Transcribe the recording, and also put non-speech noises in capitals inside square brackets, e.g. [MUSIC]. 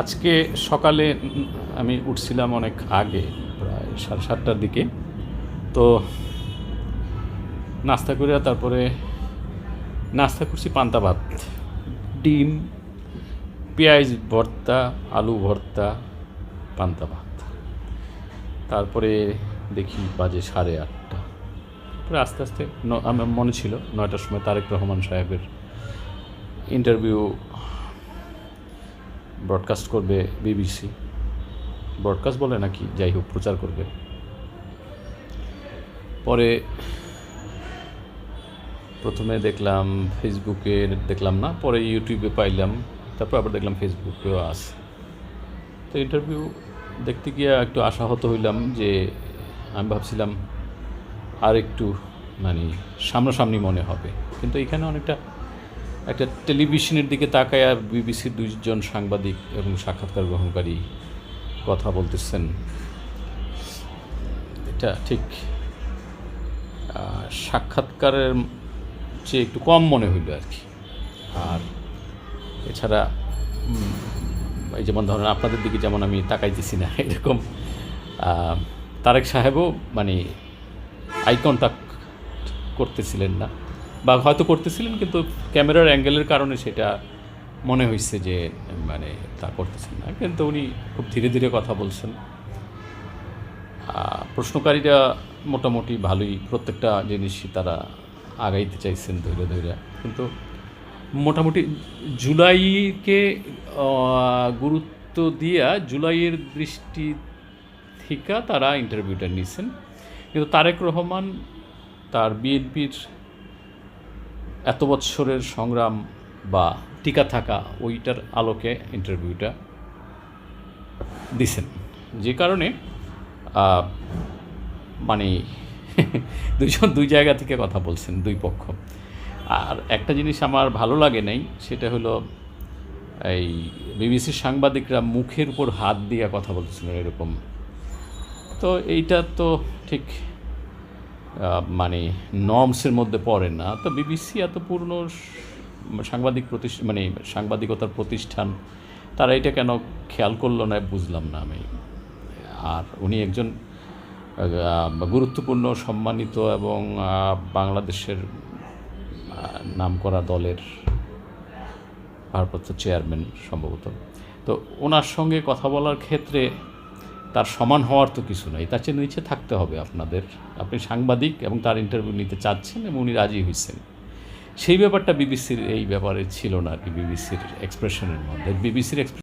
আজকে সকালে আমি উঠছিলাম অনেক আগে, প্রায় সাড়ে সাতটার দিকে। তো নাস্তা করে তারপরে নাস্তা করছি পান্তা ভাত, ডিম, পেঁয়াজ ভর্তা, আলু ভর্তা, পান্তা ভাত। তারপরে দেখি বাজে সাড়ে আটটা। তারপরে আস্তে আস্তে আমার মনে ছিল নয়টার সময় তারেক রহমান সাহেবের ইন্টারভিউ ব্রডকাস্ট করবে বিবিসি ব্রডকাস্ট বলে নাকি? যাই হোক, প্রচার করবে। পরে প্রথমে দেখলাম ফেসবুকে দেখলাম না, পরে ইউটিউবে পাইলাম, তারপর আবার দেখলাম ফেসবুকেও আছে। তো ইন্টারভিউ দেখতে গিয়ে একটু আশাহত হইলাম যে আমি ভাবছিলাম আর একটু মানে সামনাসামনি মনে হবে। কিন্তু এখানে অনেকটা একটা টেলিভিশনের দিকে তাকায় বিবিসির দুইজন সাংবাদিক এবং সাক্ষাৎকার গ্রহণকারী কথা বলতেছেন। এটা ঠিক সাক্ষাৎকারের চেয়ে একটু কম মনে হইল আর কি। আর এছাড়া এই যেমন ধরেন আপনাদের দিকে যেমন আমি তাকাইতেছি না, এরকম তারেক সাহেবও মানে আই কন্ট্যাক্ট করতেছিলেন না। বা হয়তো করতেছিলেন, কিন্তু ক্যামেরার অ্যাঙ্গেলের কারণে সেটা মনে হয়েছে যে মানে তা করতেছেন না। কিন্তু উনি খুব ধীরে ধীরে কথা বলছেন। প্রশ্নকারীরা মোটামুটি ভালোই প্রত্যেকটা জিনিসই তারা আগাইতে চাইছেন ধৈর্য ধৈর্য কিন্তু মোটামুটি জুলাইকে গুরুত্ব দিয়া জুলাইয়ের দৃষ্টি থেকে তারা ইন্টারভিউটা নিছেন। কিন্তু তারেক রহমান তার বিএনপির এত বৎসরের সংগ্রাম বা টিকা থাকা ওইটার আলোকে ইন্টারভিউটা দিছেন। যে কারণে মানে [LAUGHS] দুইজন দুই জায়গা থেকে কথা বলছেন, দুই পক্ষ। আর একটা জিনিস আমার ভালো লাগে নাই, সেটা হলো এই বিবিসির সাংবাদিকরা মুখের উপর হাত দিয়ে কথা বলতেছিলেন এরকম। তো এইটা তো ঠিক মানে নর্মসের মধ্যে পড়ে না। তো বিবিসি এত পূর্ণ সাংবাদিক প্রতিষ্ঠান মানে সাংবাদিকতার প্রতিষ্ঠান তারা এটা কেন খেয়াল করল না বুঝলাম না আমি। আর উনি একজন গুরুত্বপূর্ণ সম্মানিত এবং বাংলাদেশের আহ, নামকরা দলের ভারপ্রাপ্ত চেয়ারম্যান সম্ভবত। তো ওনার সঙ্গে কথা বলার ক্ষেত্রে তার সমান হওয়ার তো কিছু নয় তার চেয়ে নিচে থাকতে হবে আপনাদের। আপনি সাংবাদিক এবং তার ইন্টারভিউ নিতে চাচ্ছেন এবং উনি রাজি হয়েছেন সেই ব্যাপারটা বিবিসির এই ব্যাপারে ছিল না আর কি, বিবিসির এক্সপ্রেশনের মধ্যে। বিবিসির